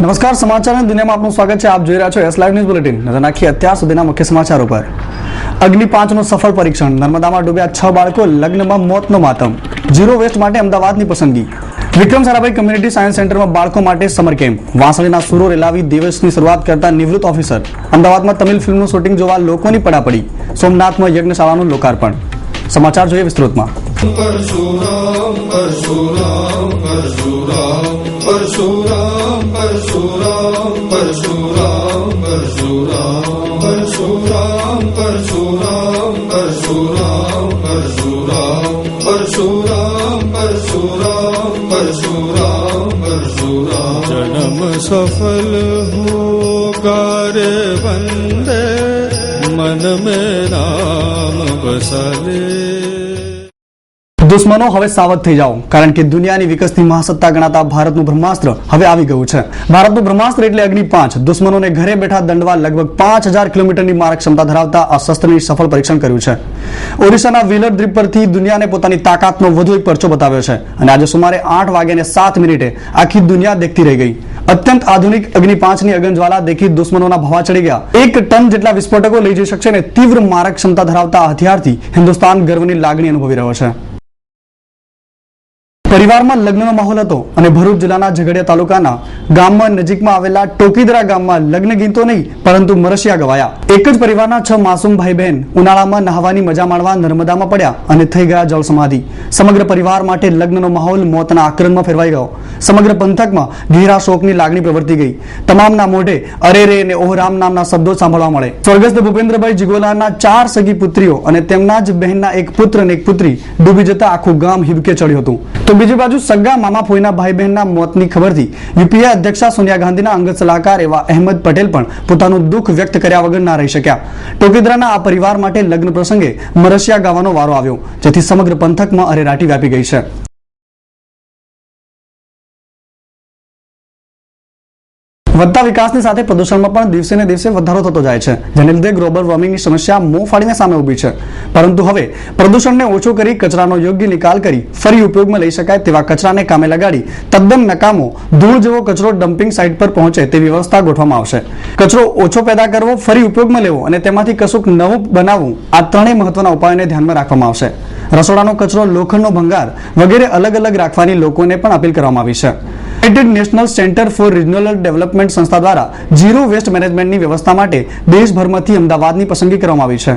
નમસ્કાર સમાચારની દુનિયામાં આપનું સ્વાગત છે. આપ જોઈ રહ્યા છો એસ લાઈવ ન્યૂઝ બુલેટિન નજર નાખી અત્યાર સુધીના મુખ્ય સમાચારો પર. અગ્નિ પાંચનું સફળ પરીક્ષણ. નર્મદામાં ડૂબ્યા છ બાળકો લગ્નમાં મોતનો માતમ. ઝીરો વેસ્ટ માટે અમદાવાદની પસંદગી. વિક્રમ સારાભાઈ કમ્યુનિટી સાયન્સ સેન્ટરમાં બાળકો માટે સમર કેમ્પ. વાંસળીના સુરો રેલાવી દિવસની શરૂઆત કરતા નિવૃત્ત ઓફિસર. અમદાવાદમાં તમિલ ફિલ્મનું શૂટિંગ જોવા લોકોની પડાપડી. સોમનાથમાં યજ્ઞશાળાનું લોકાર્પણ. સમાચાર જોઈએ વિસ્તૃતમાં. પરશુરામ પરશુરામ પરશુરામ પરશુરામ પરશુરામ પરશુરામ પરશુરામ પરશુરામ પરશુરામ પરશુરામ પરશુરામ પરશુરામ પરશુરામ પરશુરામ પરશુરામ જન્મ સફલ હોગા રે વંદે मन में राम बसले દુશ્મનો હવે સાવધ થઈ જાઓ. કારણ કે દુનિયાની વિકસતી મહાસત્તા ગણાતા ભારતનું બ્રહ્માસ્ત્ર હવે આવી ગયું છે. ભારતનું બ્રહ્માસ્ત્ર એટલે અગ્નિ પાંચ. દુશ્મનોને ઘરે બેઠા દંડવા લગભગ પાંચ હજાર કિલોમીટરની મારક ક્ષમતા ધરાવતા આ શસ્ત્રની સફળ પરીક્ષણ કર્યું છે. ઓડિશાના વ્હીલર દ્વીપ પરથી દુનિયાને પોતાની તાકાતનો વધુ એક પરચો બતાવ્યો છે. અને આજે સુમારે આઠ વાગ્યાને સાત મિનિટે આખી દુનિયા દેખતી રહી ગઈ. અત્યંત આધુનિક અગ્નિ પાંચની અગનજ્વાલા દેખી દુશ્મનોના ભવા ચડી ગયા. એક ટન જેટલા વિસ્ફોટકો લઈ જઈ શકશે અને તીવ્ર મારક ક્ષમતા ધરાવતા હથિયારથી હિન્દુસ્તાન ગર્વની લાગણી અનુભવી રહ્યો છે. પરિવારમાં લગ્નનો માહોલ હતો અને ભરૂચ જિલ્લાના ઝઘડિયા તાલુકાના ગામમાં નજીકમાં આવેલા ટોકીદરા ગામમાં લગ્ન ગીતો નહીં, પરંતુ મરસિયા ગવાયા. એક જ પરિવારના છ માસૂમ ભાઈ બહેન ઉનાળામાં નહાવાની મજા માણવા નર્મદામાં પડ્યા અને થઈ ગયા જળ સમાધિ. સમગ્ર પરિવાર માટે લગ્નનો માહોલ મોતના આક્રમમાં ફેરવાઈ ગયો. સમગ્ર પંથકમાં ઘેરા શોકની લાગણી પ્રવર્તી ગઈ. તમામના મોઢે અરે રે અને ઓહ નામના શબ્દો સાંભળવા મળે. સ્વર્ગસ્થ ભૂપેન્દ્રભાઈ જીગોલાના ચાર સગી પુત્રીઓ અને તેમના જ બહેનના એક પુત્ર અને એક પુત્રી ડૂબી જતા આખું ગામ હિબકે ચડ્યું હતું. તો બીજી બાજુ સગા મામા ફોઈના ભાઈ બહેનના મોતની ખબરથી યુપીએ અધ્યક્ષા સોનિયા ગાંધીના અંગત સલાહકાર એવા અહેમદ પટેલ પણ પોતાનું દુઃખ વ્યક્ત કર્યા વગર ના રહી શક્યા. ટોકીદરાના આ પરિવાર માટે લગ્ન પ્રસંગે મરસિયા ગાવાનો વારો આવ્યો, જેથી સમગ્ર પંથકમાં અરેરાટી વ્યાપી ગઈ છે. વધતા વિકાસની સાથે પ્રદૂષણમાં પણ દિવસે ને દિવસે વધારો થતો જાય છે, જેને લીધે ગ્લોબલ વોર્મિંગની સમસ્યા મોં ફાડીને સામે ઊભી છે. પરંતુ હવે પ્રદૂષણને ઓછું કરી કચરાનો યોગ્ય નિકાલ કરી ફરી ઉપયોગમાં લઈ શકાય તેવા કચરાને કામે લગાડી તદ્દન નકામો, ધૂળ જેવો કચરો ડમ્પિંગ સાઇટ પર પહોંચે તેવી વ્યવસ્થા ગોઠવવામાં આવશે. કચરો ઓછો પેદા કરવો, ફરી ઉપયોગમાં લેવો અને તેમાંથી કશુંક નવું બનાવવું, આ ત્રણેય મહત્વના ઉપાયોને ધ્યાનમાં રાખવામાં આવશે. રસોડાનો કચરો, લોખંડનો ભંગાર વગેરે અલગ અલગ રાખવાની લોકોને પણ અપીલ કરવામાં આવી છે. United national centre for regional development સંસ્થા દ્વારા ઝીરો વેસ્ટ મેનેજમેન્ટની વ્યવસ્થા માટે દેશભરમાંથી અમદાવાદની પસંદગી કરવામાં આવી છે.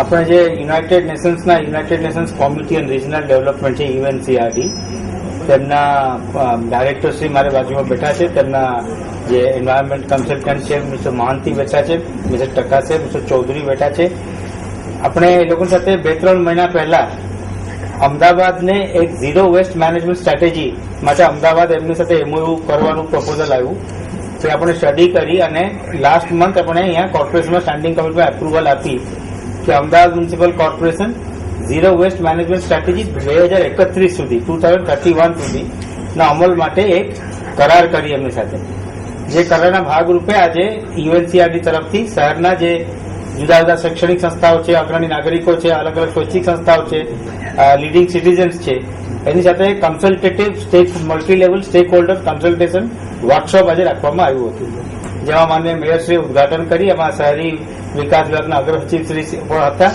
આપણે જે United નેશન્સના United Nations community and regional development છે યુએનસીઆરડી તેમના ડાયરેક્ટર શ્રી મારી બાજુમાં બેઠા છે, તેમના જે એન્વાયરમેન્ટ કન્સલ્ટન્ટ છે, મિસ્ટર મહાંતી બેઠા છે, મિસ્ટર ટકા છે મિસ્ટર ચૌધરી બેઠા છે. આપણે એ લોકો સાથે બે ત્રણ મહિના પહેલા અમદાવાદને એક ઝીરો વેસ્ટ મેનેજમેન્ટ સ્ટ્રેટેજી માટે અમદાવાદ એમની સાથે એમઓયુ કરવાનું પ્રપોઝલ આવ્યું. તો આપણે સ્ટડી કરી અને લાસ્ટ મંથ આપણે અહીંયા કોર્પોરેશનમાં સ્ટેન્ડિંગ કમિટીમાં એપ્રુવલ આપી કે Ahmedabad municipal corporation zero waste management strategy બે હજાર એકત્રીસ સુધી ટુ થાઉઝન્ડ થર્ટી વન સુધીના અમલ માટે એક કરાર કરી એમની સાથે. જે કરારના ભાગરૂપે આજે યુએનસીઆરડી તરફથી શહેરના જે જુદા જુદા શૈક્ષણિક સંસ્થાઓ છે, અગ્રણી નાગરિકો છે, અલગ અલગ સ્વૈચ્છિક સંસ્થાઓ છે લીડિંગ સિટીઝન્સ છે. એની સાથે consultative stake multi level stake holder consultation workshop આજે રાખવામાં આવ્યું હતું. જેમાં માન્ય મેયરશ્રી ઉદઘાટન કરી, એમાં શહેરી વિકાસ વિભાગના અગ્ર સચિવ શ્રી પણ હતા.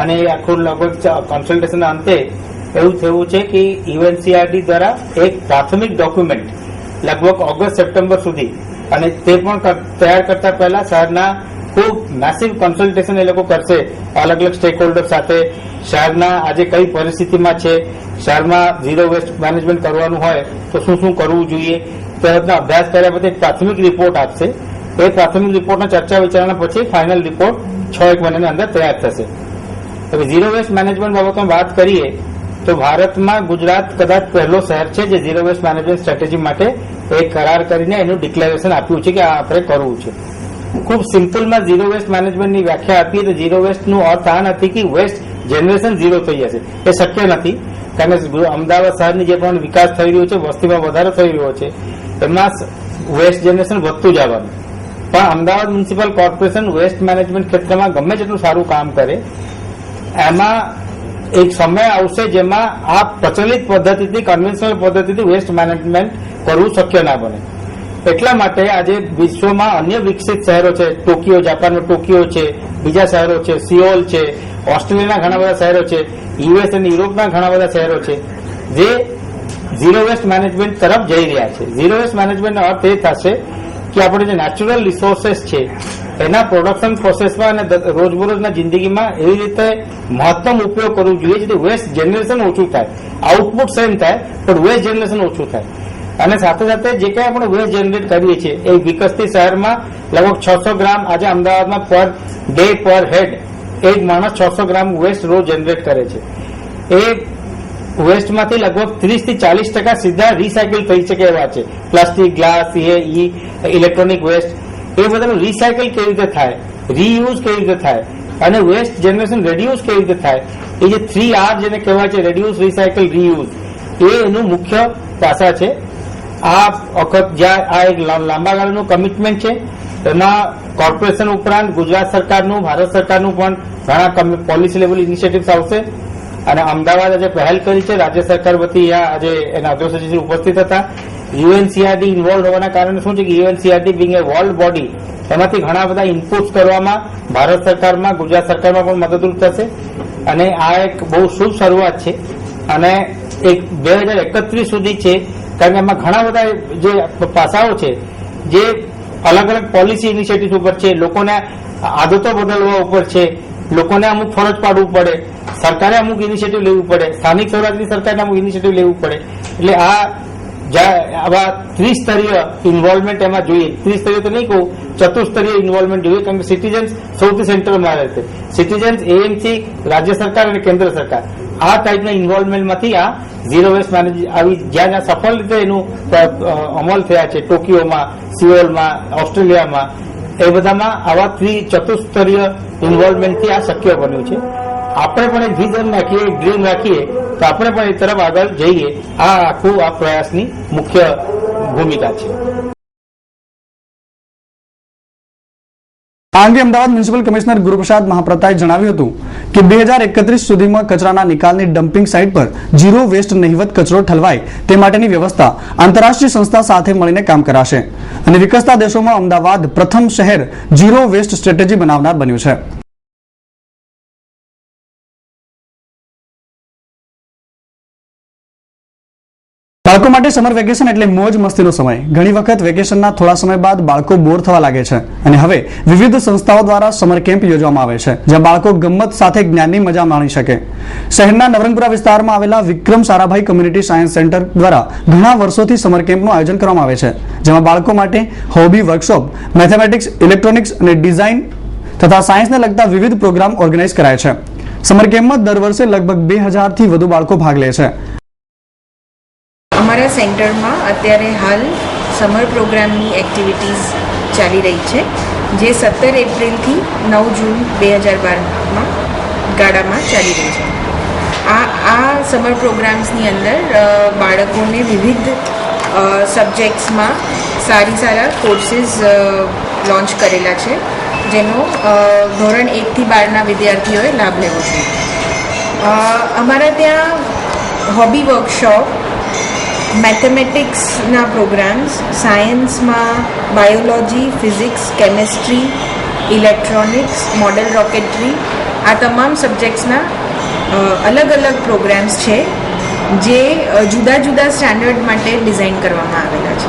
અને આખું લગભગ કન્સલ્ટેશનના અંતે એવું થયું છે કે યુએનસીઆરડી દ્વારા એક પ્રાથમિક ડોક્યુમેન્ટ લગભગ ઓગસ્ટ, સપ્ટેમ્બર સુધી અને તે પણ તૈયાર કરતા પહેલા શહેરના ખૂબ મેસિવ કન્સલ્ટેશન એ લોકો કરશે. અલગ અલગ સ્ટેક હોલ્ડર સાથે. શહેરના આજે કઈ પરિસ્થિતિમાં છે? શહેરમાં ઝીરો વેસ્ટ મેનેજમેન્ટ કરવાનું હોય તો શું શું કરવું જોઈએ? તે અભ્યાસ કર્યા પછી પ્રાથમિક રિપોર્ટ આપશે. એ પ્રાથમિક રિપોર્ટના ચર્ચા વિચારણા પછી ફાઇનલ રિપોર્ટ છ એક મહિનાની અંદર તૈયાર થશે. હવે ઝીરો વેસ્ટ મેનેજમેન્ટ બાબતમાં વાત કરીએ તો ભારતમાં ગુજરાત કદાચ પહેલો શહેર છે જે ઝીરો વેસ્ટ મેનેજમેન્ટ સ્ટ્રેટેજી માટે એક કરાર કરીને એનું ડિક્લેરેશન આપ્યું છે કે આ આપણે કરવું છે. ખૂબ સિમ્પલમાં ઝીરો વેસ્ટ મેનેજમેન્ટની વ્યાખ્યા આપીએ તો ઝીરો વેસ્ટનું અર્થ આ નથી કે વેસ્ટ જનરેશન ઝીરો થઈ જશે. એ શક્ય નથી. કારણ કે અમદાવાદ શહેરની જે પણ વિકાસ થઈ રહ્યો છે, વસ્તીમાં વધારો થઈ રહ્યો છે, એમાં વેસ્ટ જનરેશન વધતું જવાનું. પણ Ahmedabad municipal corporation waste management ક્ષેત્રમાં ગમે તેટલું સારું કામ કરે, એમાં એક સમય આવશે જેમાં આ પ્રચલિત પદ્ધતિથી કન્વેન્શનલ પદ્ધતિથી વેસ્ટ મેનેજમેન્ટ કરવું શક્ય ના બને. એટલા માટે આજે વિશ્વમાં અન્ય વિકસિત શહેરો છે, ટોકિયો, જાપાનનો ટોકિયો છે, બીજા શહેરો છે સિયોલ છે, ઓસ્ટ્રેલિયાના ઘણા બધા શહેરો છે યુએસ અને યુરોપના ઘણા બધા શહેરો છે, જે ઝીરો વેસ્ટ મેનેજમેન્ટ તરફ જઈ રહ્યા છે. ઝીરો વેસ્ટ મેનેજમેન્ટનો અર્થ એ થશે કે આપણે જે નેચરલ રિસોર્સેસ છે, એના પ્રોડક્શન પ્રોસેસમાં અને રોજબરોજના જિંદગીમાં એવી રીતે મહત્તમ ઉપયોગ કરવો જોઈએ જેથી વેસ્ટ જનરેશન ઓછું થાય. આઉટપુટ સેમ થાય, પણ વેસ્ટ જનરેશન ઓછું થાય. અને સાથે સાથે જે કંઈ આપણે વેસ્ટ જનરેટ કરીએ છીએ, એ વિકસતી શહેરમાં લગભગ છસો ગ્રામ આજે અમદાવાદમાં પર ડે પર હેડ એક માણસ છસો ગ્રામ વેસ્ટ રોજ જનરેટ કરે છે. એ વેસ્ટમાંથી લગભગ ત્રીસથી ચાલીસ ટકા સીધા રિસાયકલ થઈ શકે એવા છે. પ્લાસ્ટિક, ગ્લાસ, એ, ઈ ઇલેક્ટ્રોનિક વેસ્ટ એ બધાનું રિસાયકલ કેવી રીતે થાય? રીયુઝ કેવી રીતે થાય? અને વેસ્ટ જનરેશન રેડ્યુસ કેવી રીતે થાય? એ જે થ્રી આર જેને કહેવાય છે રેડ્યુસ રિસાયકલ રીયુઝ એ એનું મુખ્ય પાસા છે. આ વખત જ્યાં આ એક લાંબા ગાળાનું કમિટમેન્ટ છે, તેના કોર્પોરેશન ઉપરાંત ગુજરાત સરકારનું, ભારત સરકારનું પણ ઘણા પોલિસી લેવલ ઇનિશિયેટિવ્સ આવશે. અને અમદાવાદ આજે પહેલ કરી છે. રાજ્ય સરકાર વતી આજે એના અધ્યક્ષ ઉપસ્થિત હતા. યુએનસીઆરડી ઇન્વોલ્વ હોવાના કારણે શું છે કે UNCRD being a world body એમાંથી ઘણા બધા ઇનપુટ્સ કરવામાં ભારત સરકારમાં, ગુજરાત સરકારમાં પણ મદદરૂપ થશે. અને આ એક બહુ શુભ શરૂઆત છે. અને એક બે હજાર એકત્રીસ સુધી છે કારણ કે એમાં ઘણા બધા જે પાસાઓ છે, જે અલગ અલગ પોલિસી ઇનિશિયેટિવ ઉપર છે, લોકોને આદતો બદલવા ઉપર છે, લોકોને અમુક ફરજ પાડવું પડે, સરકારે અમુક ઇનિશિયેટિવ લેવું પડે, સ્થાનિક સ્વરાજની સરકારને અમુક ઇનિશિયેટિવ લેવું પડે. એટલે આ આવા ત્રિસ્તરીય ઇન્વોલ્વમેન્ટ એમાં જોઈએ. ત્રિસ્તરીય તો નહીં કહું, ચતુસ્તરીય ઇન્વોલ્વમેન્ટ જોઈએ, કારણ કે સિટીઝન્સ સૌથી સેન્ટરમાં રહે છે. સિટીઝન્સ એએમસી રાજ્ય સરકાર અને કેન્દ્ર સરકાર. આ ટાઈપના ઇન્વોલ્વમેન્ટમાંથી આ ઝીરો વેસ્ટ મેનેજ આવી જ્યાં જ્યાં સફળ રીતે એનું અમલ થયા છે ટોકિયોમાં સિયોલમાં, ઓસ્ટ્રેલિયામાં, એ બધામાં આવા ત્રિ ચતુસ્તરીય ઇન્વોલ્વમેન્ટથી આ શક્ય બન્યું છે. આપણે પણ એક વિઝન રાખીએ એક ડ્રીમ રાખીએ, તો આપણે પણ એ તરફ આગળ જઈએ. આ આખું આ પ્રયાસની મુખ્ય ભૂમિકા છે. આ અંગે અમદાવાદ મ્યુનિસિપલ કમિશનર ગુરુપ્રસાદ મહાપ્રતાએ જણાવ્યું હતું કે બે હજાર એકત્રીસ સુધીમાં કચરાના નિકાલની ડમ્પિંગ સાઇટ પર ઝીરો વેસ્ટ નહિવત કચરો ઠલવાય તે માટેની વ્યવસ્થા આંતરરાષ્ટ્રીય સંસ્થા સાથે મળીને કામ કરાશે. અને વિકસતા દેશોમાં અમદાવાદ પ્રથમ શહેર ઝીરો વેસ્ટ સ્ટ્રેટેજી બનાવનાર બન્યું છે. બાળકો માટે સમર વેકેશન એટલે મોજ મસ્તીનો સમય. ઘણી વખત વેકેશનના થોડા સમય બાદ બાળકો બોર થવા લાગે છે. અને હવે વિવિધ સંસ્થાઓ દ્વારા સમર કેમ્પ યોજવામાં આવે છે, જ્યાં બાળકો ગમત સાથે જ્ઞાનની મજા માણી શકે. શહેરના નવરંગપુરા વિસ્તારમાં આવેલા Vikram Sarabhai community science centre દ્વારા ઘણા વર્ષોથી સમર કેમ્પનું આયોજન કરવામાં આવે છે, જેમાં બાળકો માટે હોબી વર્કશોપ મેથેમેટિક્સ ઇલેક્ટ્રોનિક્સ અને ડિઝાઇન તથા સાયન્સને લગતા વિવિધ પ્રોગ્રામ ઓર્ગેનાઇઝ કરાય છે. સમર કેમ્પમાં દર વર્ષે લગભગ બે હજારથી વધુ બાળકો ભાગ લે છે. અમારા સેન્ટરમાં અત્યારે હાલ સમર પ્રોગ્રામની એક્ટિવિટીઝ ચાલી રહી છે, જે સત્તર એપ્રિલથી નવ જૂન બે હજાર બારમાં ગાળામાં ચાલી રહી છે. આ આ સમર પ્રોગ્રામ્સની અંદર બાળકોને વિવિધ સબ્જેક્ટ્સમાં સારી સારા કોર્સીસ લોન્ચ કરેલા છે, જેનો ધોરણ એકથી બારના વિદ્યાર્થીઓએ લાભ લેવો જોઈએ અમારા ત્યાં હોબી વર્કશોપ મેથેમેટિક્સના પ્રોગ્રામ્સ સાયન્સમાં biology physics chemistry electronics model rocketry આ તમામ સબ્જેક્ટ્સના અલગ અલગ પ્રોગ્રામ્સ છે, જે જુદા જુદા સ્ટાન્ડર્ડ માટે ડિઝાઇન કરવામાં આવેલા છે.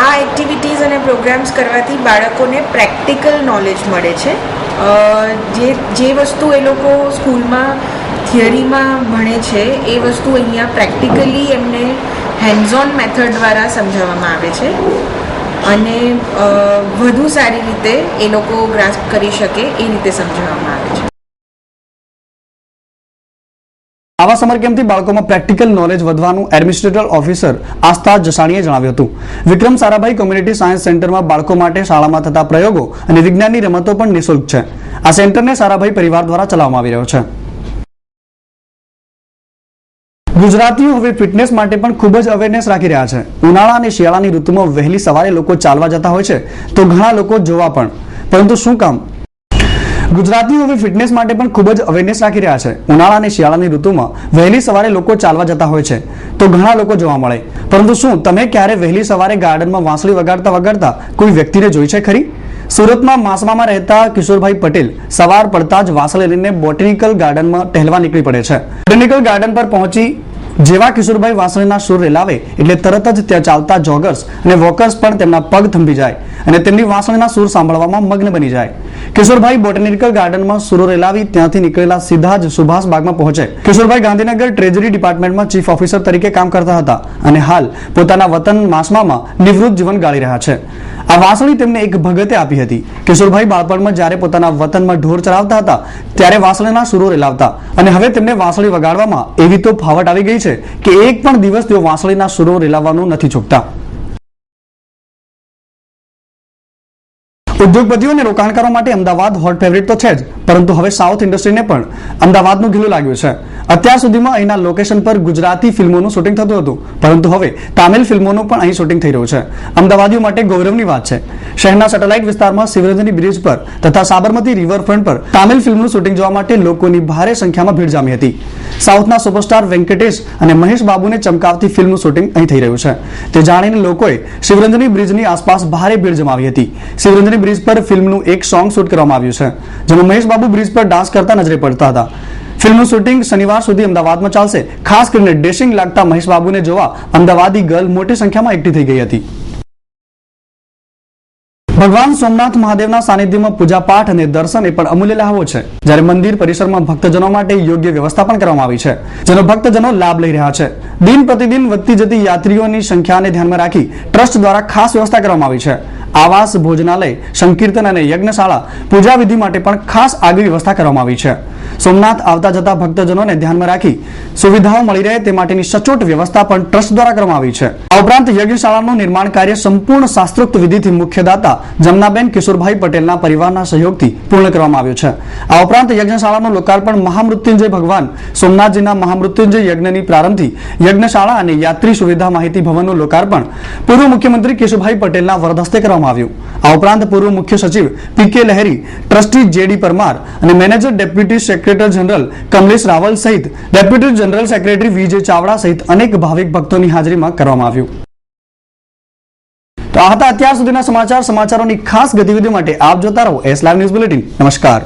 આ એક્ટિવિટીઝ અને પ્રોગ્રામ્સ કરવાથી બાળકોને પ્રેક્ટિકલ નોલેજ મળે છે. જે જે વસ્તુ એ લોકો સ્કૂલમાં થિયરીમાં ભણે છે, એ વસ્તુ અહીંયા પ્રેક્ટિકલી એમને હેન્ડઝોન મેથડ દ્વારા સમજાવવામાં આવે છે. અને વધુ સારી રીતે એ લોકો ગ્રાસ્પ કરી શકે એ રીતે સમજાવવામાં આવે છે. આવા સમર કેમ્પથી બાળકોમાં પ્રેક્ટિકલ નોલેજ વધવાનું એડમિનિસ્ટ્રેટર ઓફિસર આસ્થા જસાણીએ જણાવ્યું હતું. વિક્રમ સારાભાઈ કોમ્યુનિટી સાયન્સ સેન્ટરમાં બાળકો માટે શાળામાં થતા પ્રયોગો અને વિજ્ઞાનની રમતો પણ નિઃશુલ્ક છે. આ સેન્ટરને સારાભાઈ પરિવાર દ્વારા ચલાવવામાં આવી રહ્યો છે. ગુજરાતીઓ હવે ફિટનેસ માટે પણ ખૂબ જ અવેરનેસ રાખી રહ્યા છે. ઉનાળા અને શિયાળાની ઋતુમાં વહેલી સવારે લોકો ચાલવા જતા હોય છે, તો ઘણા લોકો જોવા પણ. પરંતુ શું કામ? ગુજરાતીઓ હવે ફિટનેસ માટે પણ ખૂબ જ અવેરનેસ રાખી રહ્યા છે. ઉનાળા અને શિયાળાની ઋતુમાં વહેલી સવારે લોકો ચાલવા જતા હોય છે, તો ઘણા લોકો જોવા મળે. પરંતુ શું, તમે ક્યારે વહેલી સવારે ગાર્ડનમાં વાંસળી વગાડતા વગાડતા કોઈ વ્યક્તિને જોઈ છે ખરી? સુરતમાં માસમામાં રહેતા કિશોરભાઈ પટેલ સવાર પડતા જ વાસળી લઈને બોટેનિકલ ગાર્ડનમાં ટહેલવા નીકળી પડે છે. બોટેનિકલ ગાર્ડન પર પહોંચી જેવા કિશોરભાઈ વાસણીના સુર રેલાવે એટલે તરત જ ત્યાં ચાલતા જોગર્સ અને વોકર્સ પણ તેમના પગ થંભી જાય અને તેમની વાસણીના સુર સાંભળવામાં મગ્ન બની જાય. કિશોરભાઈ બોટેનિકલ ગાર્ડનમાં સુરો રેલાવી ત્યાંથી નીકળેલા સીધા જ સુભાષ પહોંચે. કિશોરભાઈ ગાંધીનગર ટ્રેજરી ડિપાર્ટમેન્ટમાં ચીફ ઓફિસર તરીકે કામ કરતા હતા અને હાલ પોતાના વતન માસમામાં નિવૃત્ત જીવન ગાળી રહ્યા છે. આ વાસણી તેમને એક ભગતે આપી હતી. કિશોરભાઈ બાળપણમાં જ્યારે પોતાના વતનમાં ઢોર ચલાવતા હતા ત્યારે વાસણીના સુરો રેલાવતા અને હવે તેમને વાસણી વગાડવામાં એવી તો ફાવટ આવી ગઈ છે કે એક પણ દિવસ તેઓ વાંસળીના સુરો રેલાવવાનું નથી ચૂકતા ઉદ્યોગપતિઓ અને રોકાણકારો માટે અમદાવાદ હોટ ફેવરિટ તો છે જ, પરંતુ હવે સાઉથ ઇન્ડસ્ટ્રીને પણ અમદાવાદનું ઘીલું લાગ્યું છે. અત્યાર સુધીમાં અહીંના લોકેશન પર ગુજરાતી ફિલ્મોનું શૂટિંગ થતું હતું, પરંતુ હવે તામિલ ફિલ્મોનું પણ અહીં શૂટિંગ થઈ રહ્યું છે. અમદાવાદીઓ માટે ગૌરવની વાત છે. શહેરના સેટેલાઇટ વિસ્તારમાં શિવરંજની બ્રિજ પર તથા સાબરમતી રિવરફ્રન્ટ પર તામિલ ફિલ્મનું શૂટિંગ જોવા માટે લોકોની ભારે સંખ્યામાં ભીડ જામી હતી. સાઉથના સુપરસ્ટાર વેંકટેશ અને મહેશ બાબુને ચમકાવતી ફિલ્મનું શૂટિંગ અહીં થઈ રહ્યું છે. તે જાણીને લોકોએ શિવરંજની બ્રિજની આસપાસ ભારે ભીડ જમાવી હતી. શિવરંજની બ્રિજ પર ફિલ્મનું એક સોંગ શૂટ કરવામાં આવ્યું છે, જેમાં મહેશ બાબુ બ્રિજ પર ડાન્સ કરતા નજરે પડતા હતા. ફિલ્મનું શૂટિંગ શનિવાર સુધી અમદાવાદમાં ચાલશે, ખાસ કરીને ડેશિંગ લાગતા મહેશ બાબુને જોવા અમદાવાદી ગર્લ મોટી સંખ્યામાં એકઠી થઈ ગઈ હતી. ભગવાન સોમનાથ મહાદેવના સાનિધ્યમાં પૂજાપાઠ અને દર્શન એ પણ અમૂલ્ય લાહવો છે. જ્યારે મંદિર પરિસરમાં ભક્તજનો માટે યોગ્ય વ્યવસ્થા પણ કરવામાં આવી છે, જેનો ભક્તજનો લાભ લઈ રહ્યા છે. દિન પ્રતિદિન વધતી જતી યાત્રીઓની સંખ્યાને ધ્યાનમાં રાખી ટ્રસ્ટ દ્વારા ખાસ વ્યવસ્થા કરવામાં આવી છે. આવાસ ભોજનાલય, સંકીર્તન અને યજ્ઞશાળા પૂજા વિધિ માટે પણ ખાસ આગવી વ્યવસ્થા કરવામાં આવી છે. સોમનાથ આવતા જતા ભક્તજનોને ધ્યાનમાં રાખી સુવિધાઓ મળી રહે તે માટેની સચોટ વ્યવસ્થા પણ ટ્રસ્ટ દ્વારા કરવામાં આવી છે. આ ઉપરાંત યજ્ઞશાળાનું નિર્માણ કાર્ય સંપૂર્ણ શાસ્ત્રોક્ત વિધિથી મુખ્યદાતા જમનાબેન કિશોરભાઈ પટેલના પરિવારના સહયોગથી પૂર્ણ કરવામાં આવ્યું છે. આ ઉપરાંત યજ્ઞશાળાનું લોકાર્પણ મહામૃત્યુંજય ભગવાન સોમનાથજીના મહામૃત્યુંજય યજ્ઞની પ્રારંભથી યજ્ઞશાળા અને યાત્રી સુવિધા માહિતી ભવનનું લોકાર્પણ પૂર્વ મુખ્યમંત્રી કેશુભાઈ પટેલના વરદસ્તે કરવામાં આવ્યું. આ ઉપરાંત પૂર્વ મુખ્ય સચિવ પી કે લહેરી, ટ્રસ્ટી જેડી પરમાર અને manager deputy secretary general Kamlesh Raval સહિત deputy general secretary Vijay Chavda સહિત અનેક ભાવિક ભક્તોની હાજરીમાં કરવામાં આવ્યું. તો આ હતા અત્યાર સુધીના સમાચાર. સમાચારોની ખાસ ગતિવિધિ માટે આપ જોતા રહો એસ લાઈવ ન્યૂઝ બુલેટિન નમસ્કાર.